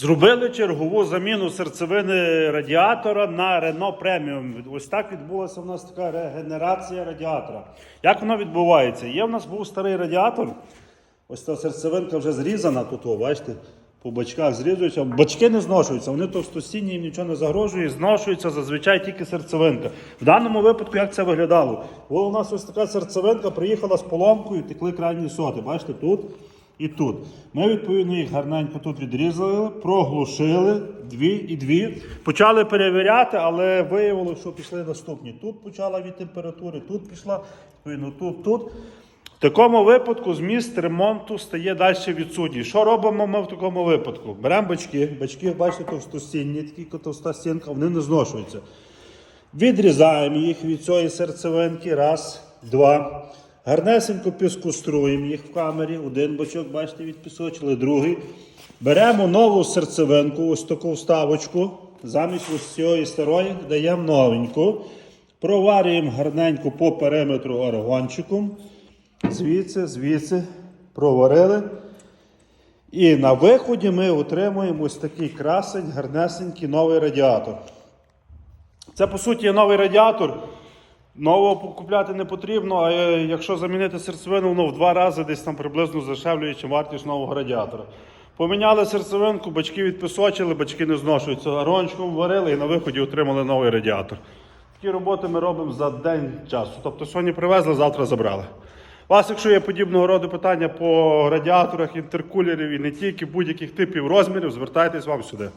Зробили чергову заміну серцевини радіатора на Renault Premium. Ось так відбулася у нас така регенерація радіатора. Як воно відбувається? Є в нас був старий радіатор. Ось та серцевинка вже зрізана тут, бачите, по бачках зрізуються. Бачки не зношуються, вони товстостінні, їм нічого не загрожує, зношується зазвичай тільки серцевинка. В даному випадку як це виглядало? О, у нас ось така серцевинка приїхала з поломкою, текли крайні соти. Бачите, тут і тут. Ми, відповідно, їх гарненько тут відрізали, проглушили дві і дві. Почали перевіряти, але виявилося, що пішли наступні. Тут почала від температури, тут пішла, відповідно, тут, тут. В такому випадку зміст ремонту стає далі відсутній. Що робимо ми в такому випадку? Беремо бачки, бачки, бачите, товстостінні, такі товста стінка, вони не зношуються. Відрізаємо їх від цієї серцевинки. Раз, два. Гарнесенько піскуструємо їх в камері. Один бочок, бачите, відпісочили, другий. Беремо нову серцевинку, ось таку вставочку. Замість ось цієї старої даємо новеньку. Проварюємо гарненько по периметру аргончиком. Звідси, звідси проварили. І на виході ми отримуємо ось такий красень, гарнесенький новий радіатор. Це по суті новий радіатор. Нового купляти не потрібно, а якщо замінити серцевину, воно в два рази десь там приблизно здешевлює, чим вартість нового радіатора. Поміняли серцевинку, бачки відписочили, бачки не зношуються. Арончиком варили і на виході отримали новий радіатор. Такі роботи ми робимо за день часу. Тобто сьогодні привезли, завтра забрали. У вас, якщо є подібного роду питання по радіаторах, інтеркулерів і не тільки будь-яких типів розмірів, звертайтесь вам сюди.